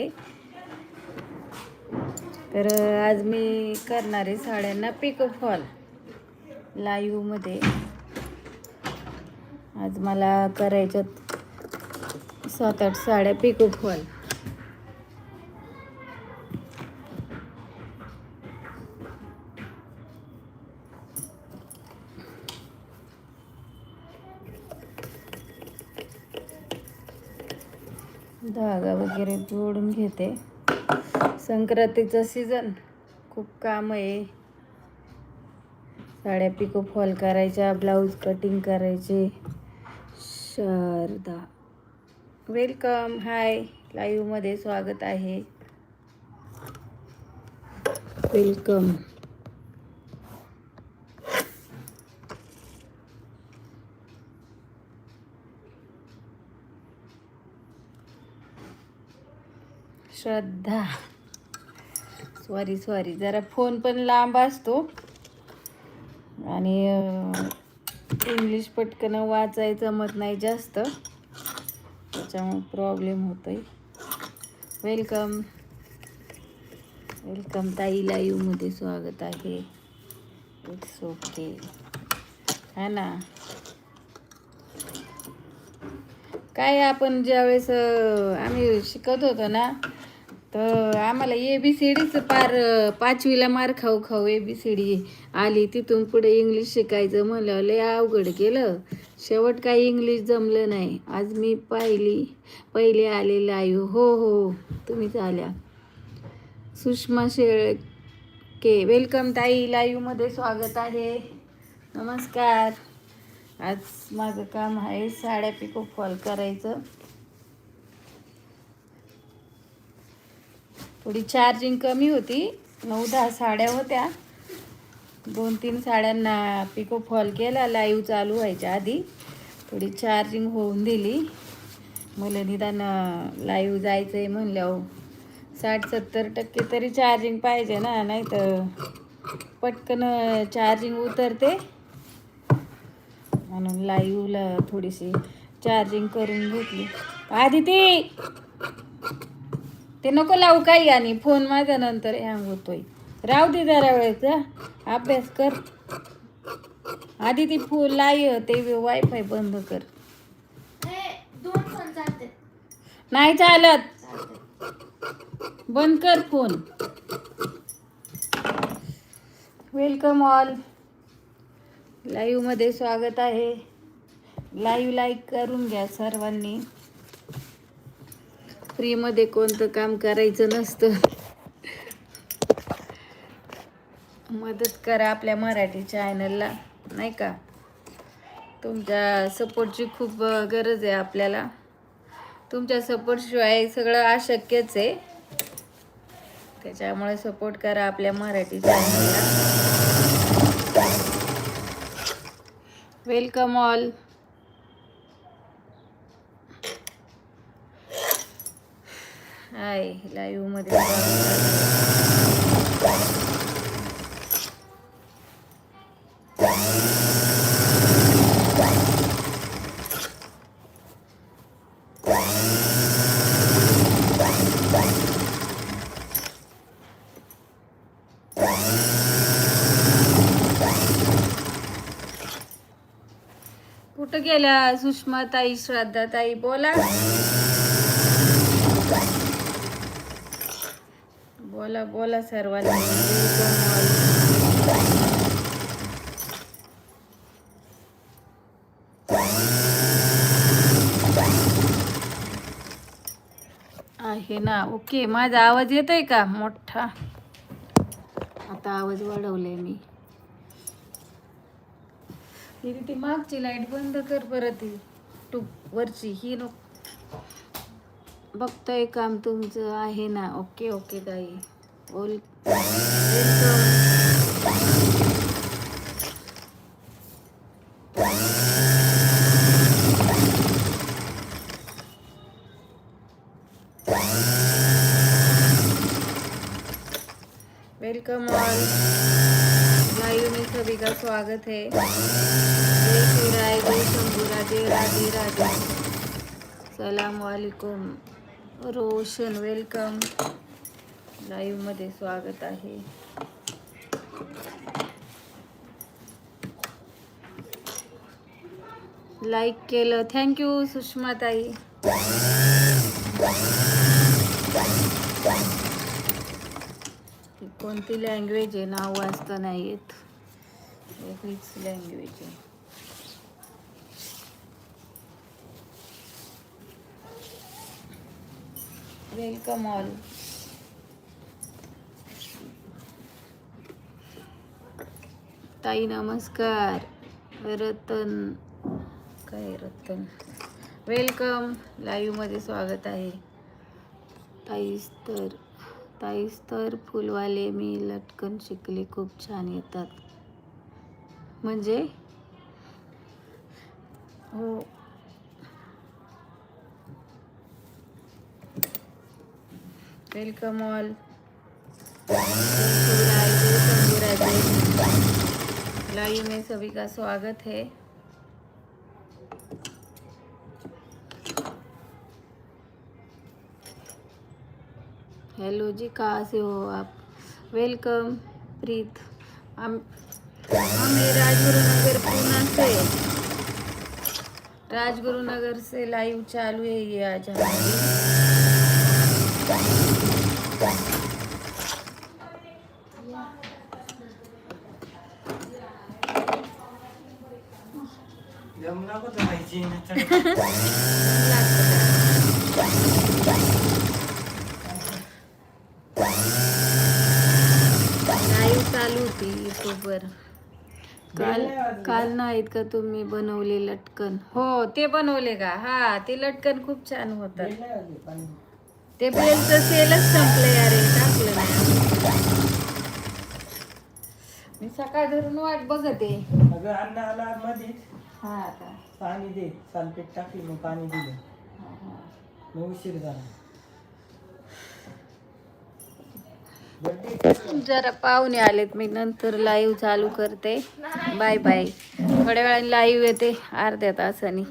आहे. तर आज मी करणार आहे साड्यांना पिकअप फॉल लाईव्हमध्ये आज मला करायच्यात सात आठ साड्या पिकअप फॉल धागा वगैरे जोडून घेते. संक्रांतीचं सीझन. खूप काम आहे. साड्या पिको फॉल करायच्या ब्लाऊज कटिंग करायचे. शारदा. वेलकम. हाय. लाईव्हमध्ये स्वागत आहे. वेलकम. श्रद्धा. सॉरी सॉरी जरा फोन पण लांब असतो. आणि इंग्लिश पटकन वाचायचं जमत नाही जास्त. त्याच्यामुळे प्रॉब्लेम होतोय. वेलकम वेलकम ताई लाईव्हमध्ये स्वागत आहे. इट्स ओके हा ना? काय आपण ज्यावेळेस आम्ही शिकत होतो ना तर आम्हाला ए बी सी डीचं पार पाचवीला मार खाऊ खाऊ ए बी सी डी आली. तिथून पुढे इंग्लिश शिकायचं म्हणलं लय अवघड केलं. शेवट काही इंग्लिश जमलं नाही. आज मी पाहिली. पहिले आले लाईव्ह हो हो तुम्हीच आल्या. सुषमा शेळके वेलकम ताई. लाईव्हमध्ये स्वागत आहे. नमस्कार. आज माझं काम आहे साड्या पिको फॉल करायचं. थोडी चार्जिंग कमी होती. नऊ दहा साड्या होत्या. दोन तीन साड्यांना पिको फॉल केला. लाईव्ह चालू व्हायच्या आधी. थोडी चार्जिंग होऊन दिली. मला निदान लाईव्ह जायचं आहे म्हणल्यावर साठ सत्तर टक्के तरी चार्जिंग पाहिजे ना. नाही तर पटकन चार्जिंग उतरते. म्हणून लाईव्हला थोडीशी चार्जिंग करून घेतली. आधी ती ते नको लावू काही आणि फोन माझ्या नंतर हँग होतोय. राहू दे जरा वेळेचा अभ्यास कर. आधी ती फुल लाई ते वायफाय बंद कर. फोन नाही चालत. बंद कर फोन. वेलकम ऑल लाईव्हमध्ये स्वागत आहे. लाईव्ह लाईक करून घ्या सर्वांनी. फ्रीमध्ये कोणतं काम करायचं नसतं. मदत करा आपल्या मराठी चॅनलला नाही का? तुमच्या सपोर्टची खूप गरज आहे आपल्याला. तुमच्या सपोर्टशिवाय सगळं अशक्यच आहे. त्याच्यामुळे सपोर्ट करा आपल्या मराठी चॅनलला वेलकम ऑल हाय लाईव्हमध्ये. कुठं गेल्या सुषमा ताई श्रद्धा ताई बोला. बोला बोला सर्वांनी. आहे ना ओके. माझा आवाज येतोय का? मोठा. आता आवाज वाढवलाय मी. ही ती मागची लाइट बंद कर परत ती टू वरची ही नको. बघतोय काम तुमचं आहे ना. ओके ओके ताई. बोल। Welcome all. लाइव में सभी का स्वागत है। सलाम वालेकुम। रोशन वेलकम। लाईव्ह मध्ये स्वागत आहे. लाईक केलं. थँक्यू सुषमा ताई ती कोणती लँग्वेज आहे? नाव वाचता नाही येत. वेगळीच लँग्वेज आहे. वेलकम ऑल ताई नमस्कार. रतन. काय रतन? वेलकम लाईव्हमध्ये स्वागत आहे. ताईस तर ताईस तर फुलवाले मी लटकन शिकले खूप छान येतात. म्हणजे? हो. वेलकम ऑल लाइव में सभी का स्वागत है। हेलो जी, कहाँ से हो आप? वेलकम, प्रीत। हम, हमें राजगुरुनगर, पूना से। राजगुरुनगर से लाइव चालू है ये आज हमारी। लाईव्ह चालू होती युट्यूबवर. काल काल नाहीत का तुम्ही बनवले लटकन? हो ते बनवले का? हा ते लटकन खूप छान होतात. ते बेलचं सेलच संपलं अरे टाकलं नाही. मी सकाळ धरून वाट बघते. अगं अण्णा आला मध्ये. हा आता पाणी दे सालपेट टाकली मग पाणी दिलं. मग उशीर झाला. जरा पाहुणे आलेत मी नंतर लाईव्ह चालू करते. बाय बाय थोड्या वेळाने लाईव्ह येते अर्ध्या तासाने.